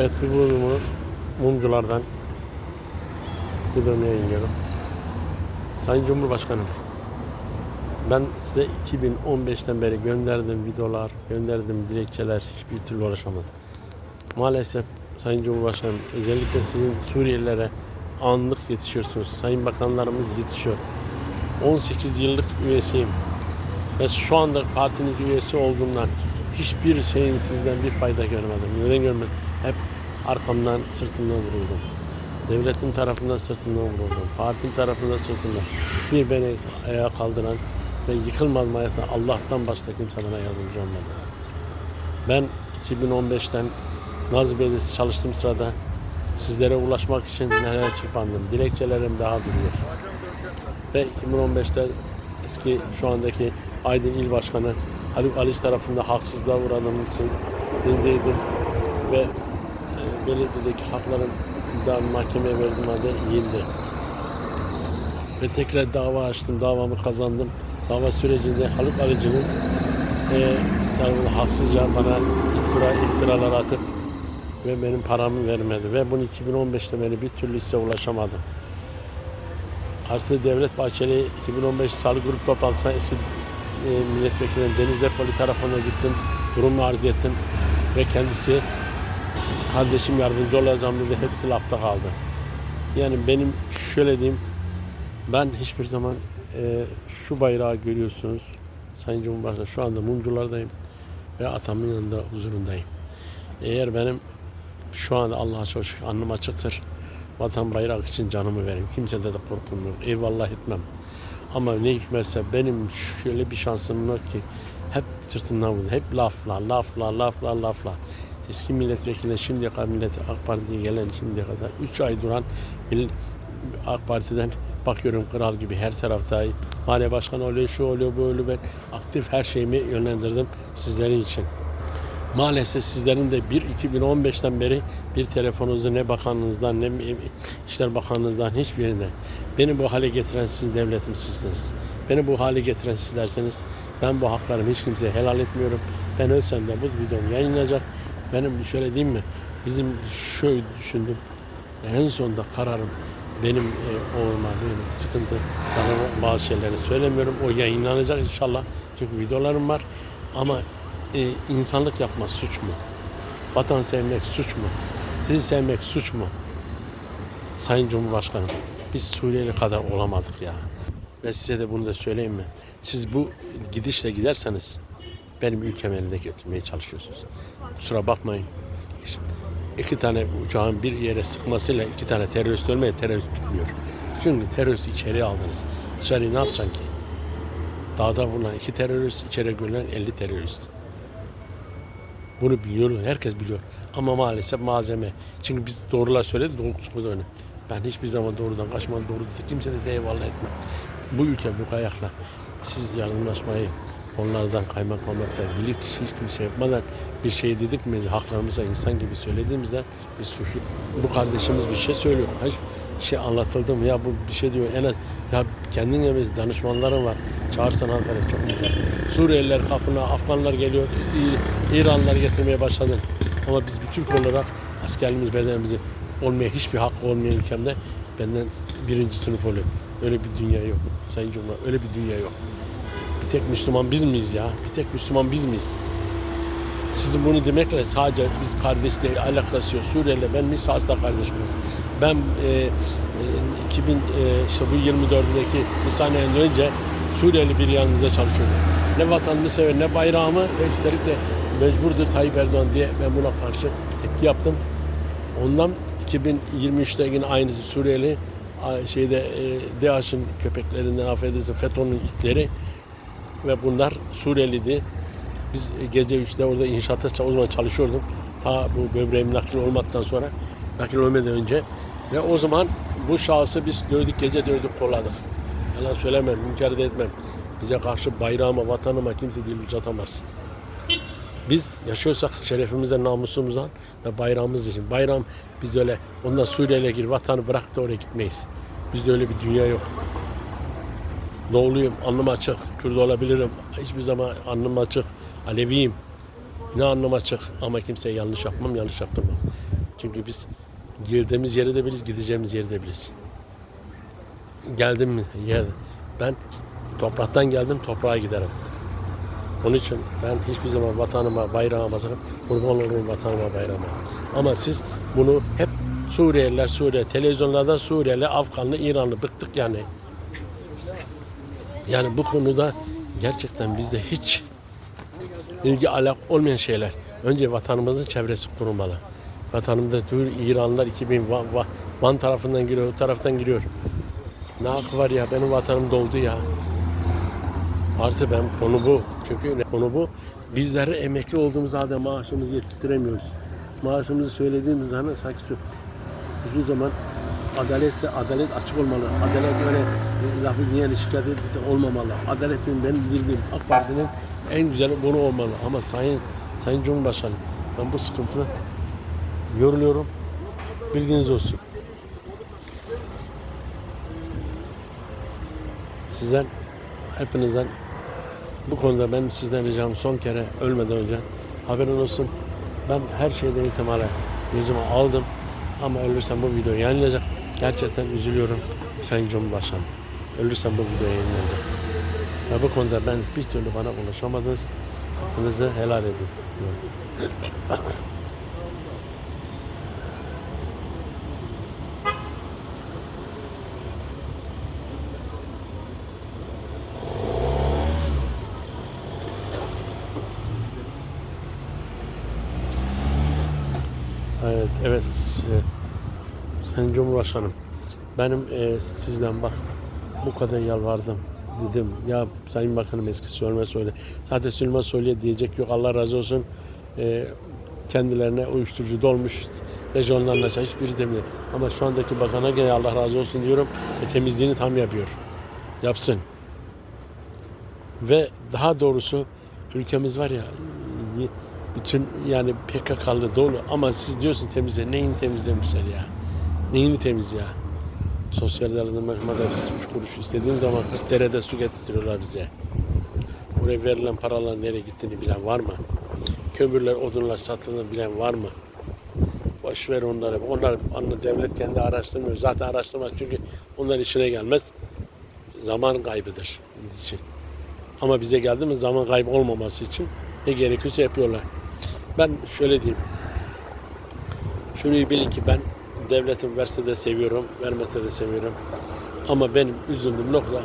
Evet bir bölümü mumculardan bir bölüm yayınlıyorum. Sayın Cumhurbaşkanım, ben size 2015'ten beri gönderdiğim videolar, gönderdiğim dilekçeler hiçbir türlü ulaşamadım. Maalesef Sayın Cumhurbaşkanım, özellikle sizin Suriyelilere anlık yetişiyorsunuz. Sayın Bakanlarımız yetişiyor. 18 yıllık üyesiyim. Ve şu anda partiniz üyesi olduğumdan hiçbir şeyin sizden bir fayda görmedim. Neden görmedim? Hep arkamdan, sırtımdan vuruldum. Devletin tarafından sırtımdan vuruldum. Partim tarafından sırtımdan. Bir beni ayağa kaldıran ve yıkılmadım hayatta Allah'tan başka kimse bana yardımcı olmadı. Ben 2015'ten Nazım Belediyesi çalıştığım sırada sizlere ulaşmak için neler çırpandım. Dilekçelerim daha duruyor. Ve 2015'te eski şu andaki Aydın İl Başkanı Haluk Aliç tarafından haksızlığa uğradığım için bildiydim ve belediyedeki hakların iddianı mahkemeye verdiğim halde yenildi. Ve tekrar dava açtım, davamı kazandım. Dava sürecinde Haluk Alıcı'nın e, tarafından haksızca bana iftira, iftiralar atıp ve benim paramı vermedi. Ve bunu 2015'te beri bir türlü size ulaşamadım. Artı Devlet Bahçeli 2015 Salı Grup toplantısına eski e, milletvekili Deniz Depoli tarafına gittim. Durumu arz ettim. Ve kendisi kardeşim yardımcı olacağım dedi. Hepsi lafta kaldı. Yani benim şöyle diyeyim. Ben hiçbir zaman e, şu bayrağı görüyorsunuz. Sayın Cumhurbaşkanı şu anda mumculardayım. Ve atamın yanında huzurundayım. Eğer benim şu anda Allah'a çok şükür alnım açıktır. Vatan bayrak için canımı veririm. Kimsede de korkum yok. Eyvallah etmem. Ama ne hikmetse benim şöyle bir şansım yok ki hep sırtından vurdu. Hep lafla, lafla, lafla, lafla. Eski milletvekiline şimdiye kadar millet AK Parti'ye gelen şimdiye kadar 3 ay duran mil- AK Parti'den bakıyorum kral gibi her taraftayım. Mahalle başkanı oluyor, şu oluyor, bu oluyor. Ben aktif her şeyimi yönlendirdim sizlerin için. Maalesef sizlerin de bir 2015'ten beri bir telefonunuzu ne bakanınızdan ne işler bakanınızdan hiçbirinden beni bu hale getiren siz devletim sizsiniz. Beni bu hale getiren sizlersiniz. Ben bu haklarımı hiç kimseye helal etmiyorum. Ben ölsem de bu videom yayınlanacak. Benim şöyle diyeyim mi? Bizim şöyle düşündüm. En sonunda kararım benim e, oğluma böyle sıkıntı bana bazı şeyleri söylemiyorum. O yayınlanacak inşallah. Çünkü videolarım var. Ama e, insanlık yapmak suç mu? Vatan sevmek suç mu? Sizi sevmek suç mu? Sayın Cumhurbaşkanım, biz Suriyeli kadar olamadık ya. Ve size de bunu da söyleyeyim mi? Siz bu gidişle giderseniz benim ülkemi eline götürmeye çalışıyorsunuz. Kusura bakmayın. İki tane uçağın bir yere sıkmasıyla iki tane terörist ölmeye terörist bitmiyor. Çünkü terörist içeri aldınız. Dışarı ne yapacaksın ki? Dağda bulunan iki terörist, içeri görülen 50 terörist. Bunu biliyor, herkes biliyor. Ama maalesef malzeme. Çünkü biz doğrular söyledik, doğrultusuz öyle. Ben hiçbir zaman doğrudan kaçmam, doğru. Kimse de eyvallah etmem. Bu ülke bu ayakla siz yardımlaşmayı onlardan kaymaklamakta bilik hiçbir şey yapmadan bir şey dedik mi haklarımıza insan gibi söylediğimizde biz suçlu. Bu kardeşimiz bir şey söylüyor. Hiç şey anlatıldı mı? Ya bu bir şey diyor. En az ya kendin gibi danışmanların var. Çağırsan Ankara'ya çok güzel. Suriyeliler kapına, Afganlar geliyor. İ- İranlılar getirmeye başladı. Ama biz bir Türk olarak askerliğimiz, bedenimizi olmaya hiçbir hak olmayan ülkemde benden birinci sınıf oluyor. Öyle bir dünya yok. Sayın Cumhurbaşkanı öyle bir dünya yok. Tek Müslüman biz miyiz ya? Bir tek Müslüman biz miyiz? Sizin bunu demekle sadece biz kardeş değil, alakası yok. Suriyeli ben Nisas'ta kardeşim. Ben e, e, 2000 e, işte bu 24'ündeki Nisan ayından önce Suriyeli bir yanımızda çalışıyordu. Ne vatanını sever ne bayrağımı ve üstelik de mecburdur Tayyip Erdoğan diye ben buna karşı tepki yaptım. Ondan 2023'te yine aynısı Suriyeli şeyde e, DAEŞ'in köpeklerinden affedersin FETÖ'nün itleri ve bunlar Suriyeliydi. Biz gece 3'te orada inşaatta o zaman çalışıyordum. Ta bu böbreğim nakil olmadıktan sonra, nakil olmadan önce. Ve o zaman bu şahsı biz dövdük, gece dövdük, kolladık. Yalan söylemem, inkar etmem. Bize karşı bayrağıma, vatanıma kimse dil uzatamaz. Biz yaşıyorsak şerefimize, namusumuza ve bayrağımız için. Bayram biz öyle ondan Suriye'ye gir, vatanı bırak da oraya gitmeyiz. Bizde öyle bir dünya yok. Doğuluyum, alnım açık, Kürt olabilirim. Hiçbir zaman alnım açık, Aleviyim. Ne alnım açık ama kimseye yanlış yapmam, yanlış yaptırmam. Çünkü biz girdiğimiz yeri de biliriz, gideceğimiz yeri de biliriz. Geldim mi? Yer. Ben topraktan geldim, toprağa giderim. Onun için ben hiçbir zaman vatanıma, bayrağıma sakın kurban olurum vatanıma, bayrağıma. Ama siz bunu hep Suriyeliler, Suriye, televizyonlardan Suriyeli, Afganlı, İranlı bıktık yani. Yani bu konuda gerçekten bizde hiç ilgi alak olmayan şeyler. Önce vatanımızın çevresi kurulmalı. Vatanımda tüm İranlılar 2000 Van, Van- tarafından giriyor, o taraftan giriyor. Ne hakkı var ya benim vatanım doldu ya. Artı ben konu bu. Çünkü konu bu. Bizleri emekli olduğumuz halde maaşımızı yetiştiremiyoruz. Maaşımızı söylediğimiz zaman sanki hiçbir zaman adaletse adalet açık olmalı. Adalet öyle e, lafı diyen şikayet et- olmamalı. Adaletin benim bildiğim AK Parti'nin en güzeli bunu olmalı. Ama Sayın Sayın Cumhurbaşkanı ben bu sıkıntıda yoruluyorum. Bilginiz olsun. Sizden hepinizden bu konuda ben sizden ricam son kere ölmeden önce haberin olsun. Ben her şeyden ihtimale yüzüme aldım ama ölürsem bu video yayınlanacak. Gerçekten üzülüyorum Sayın Cumhurbaşkanı. Ölürsem bu video yayınlanacak. Ve bu konuda ben bir türlü bana ulaşamadınız. Hakkınızı helal edin. Evet, evet. Sayın Cumhurbaşkanım, benim e, sizden bak bu kadar yalvardım dedim. Ya Sayın Bakanım eski Süleyman söyle. Zaten Süleyman söyle diyecek yok. Allah razı olsun. E, kendilerine uyuşturucu dolmuş. Lejyonlarla hiçbiri demiyor. Ama şu andaki bakana gene Allah razı olsun diyorum. E, temizliğini tam yapıyor. Yapsın. Ve daha doğrusu ülkemiz var ya bütün yani PKK'lı dolu ama siz diyorsun temizle. Neyini temizlemişler ya? Neyini temiz ya? Sosyal yardımda üç kuruş istediğin zaman 40 derede su getiriyorlar bize. Buraya verilen paralar nereye gittiğini bilen var mı? Kömürler, odunlar satıldığını bilen var mı? Boş ver onları. Onlar anla devlet kendi araştırmıyor. Zaten araştırmaz çünkü onların işine gelmez. Zaman kaybıdır bizim için. Ama bize geldi mi zaman kaybı olmaması için ne gerekiyorsa yapıyorlar. Ben şöyle diyeyim. Şunu bilin ki ben devletin verse de seviyorum, vermese de seviyorum. Ama benim üzüldüğüm nokta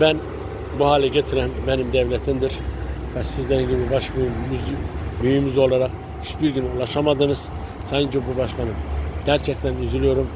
ben bu hale getiren benim devletimdir. Ve sizlerin gibi baş büyüğümüz olarak hiçbir gün ulaşamadınız. Sayın Cumhurbaşkanım gerçekten üzülüyorum.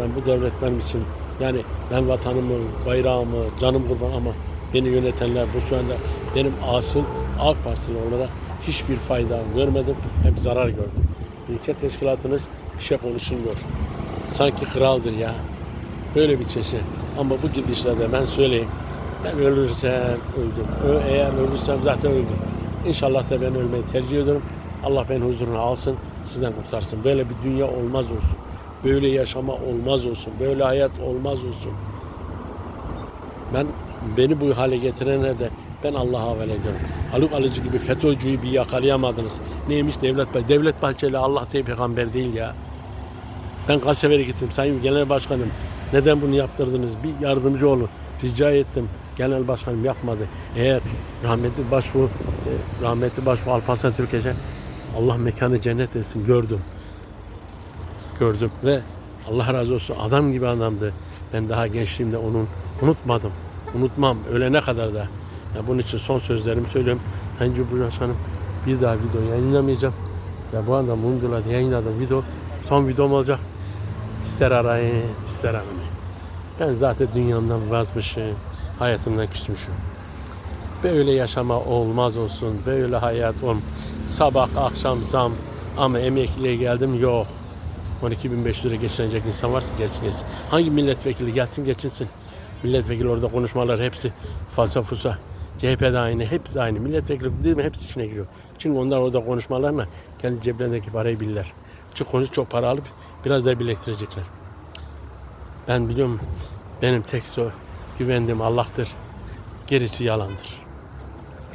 Ben bu devlet benim için yani ben vatanımı, bayrağımı, canım kurban ama beni yönetenler bu şu anda benim asıl AK Partili olarak hiçbir fayda görmedim. Hep zarar gördüm. İlçe teşkilatınız bir şey konuşulmuyor. Sanki kraldır ya. Böyle bir çeşit. Ama bu gidişlerde ben söyleyeyim. Ben ölürsem öldüm. Eğer ölürsem zaten öldüm. İnşallah da ben ölmeyi tercih ediyorum. Allah beni huzuruna alsın, sizden kurtarsın. Böyle bir dünya olmaz olsun. Böyle yaşama olmaz olsun. Böyle hayat olmaz olsun. Ben beni bu hale getirene de ben Allah'a havale ediyorum. Haluk Alıcı gibi FETÖ'cüyü bir yakalayamadınız. Neymiş Devlet Bahçeli? Devlet Bahçeli Allah diye peygamber değil ya. Ben Kasever'e gittim. Sayın Genel Başkanım neden bunu yaptırdınız? Bir yardımcı olun. Rica ettim. Genel Başkanım yapmadı. Eğer rahmetli başbu e, rahmetli başbu Alparslan Türkeş'e Allah mekanı cennet etsin gördüm. Gördüm ve Allah razı olsun adam gibi adamdı. Ben daha gençliğimde onun unutmadım. Unutmam ölene kadar da. Ya bunun için son sözlerimi söylüyorum. Sayın Cumhurbaşkanım bir daha video yayınlamayacağım. Ve bu anda Mumcular'da yayınladığım video son videom olacak. İster arayın, ister aramayın. Ben zaten dünyamdan vazmışım, hayatımdan küsmüşüm. Böyle yaşama olmaz olsun, böyle hayat olm. Sabah, akşam zam ama emekliliğe geldim yok. 12.500 lira geçinecek insan varsa geçsin geçsin. Hangi milletvekili gelsin geçinsin. Milletvekili orada konuşmalar hepsi fazla fusa. CHP'de aynı, hepsi aynı. Milletvekili değil mi hepsi içine giriyor. Çünkü onlar orada konuşmalarla kendi ceplerindeki parayı bilirler. Çok konuş çok para alıp biraz da birleştirecekler. Ben biliyorum benim tek so güvendiğim Allah'tır. Gerisi yalandır.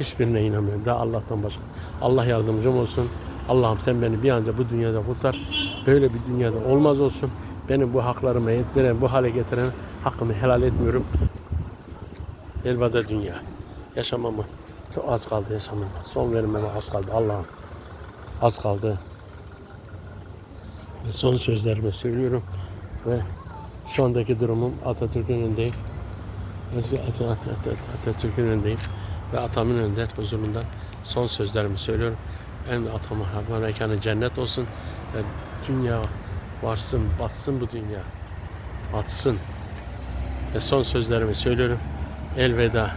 Hiçbirine inanmıyorum. Daha Allah'tan başka. Allah yardımcım olsun. Allah'ım sen beni bir an önce bu dünyada kurtar. Böyle bir dünyada olmaz olsun. Benim bu haklarımı ettiren, bu hale getiren hakkımı helal etmiyorum. Elveda dünya. Yaşamamı çok az kaldı yaşamama. Son vermeme az kaldı Allah'ım. Az kaldı. Ve son sözlerimi söylüyorum. Ve şu andaki durumum Atatürk'ün önündeyim. At- At- At- Atatürk'ün önündeyim. Ve atamın önünde huzurunda son sözlerimi söylüyorum. En atama hava mekanı cennet olsun. Ve dünya varsın, batsın bu dünya. Batsın. Ve son sözlerimi söylüyorum. Elveda.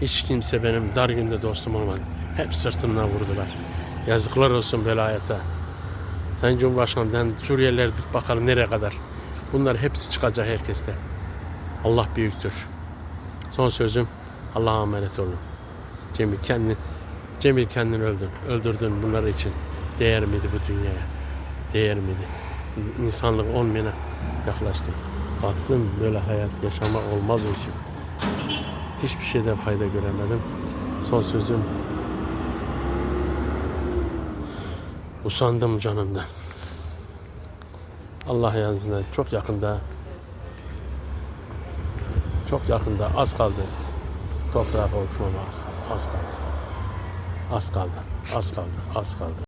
Hiç kimse benim dar günde dostum olmadı. Hep sırtımdan vurdular. Yazıklar olsun belayete. Sayın Cumhurbaşkanı'ndan Suriyeliler tut bakalım nereye kadar. Bunlar hepsi çıkacak herkeste. Allah büyüktür. Son sözüm Allah'a emanet olun. Cemil kendini Cemil kendini öldün. Öldürdün bunlar için. Değer miydi bu dünyaya? Değer miydi? İnsanlık olmayana yaklaştın. Batsın böyle hayat yaşama olmaz olsun. Hiçbir şeyden fayda göremedim. Son sözüm Usandım canımdan. Allah yazına çok yakında çok yakında az kaldı. Toprağa kavuşmama az kaldı. Az kaldı. Az kaldı. Az kaldı. Az kaldı.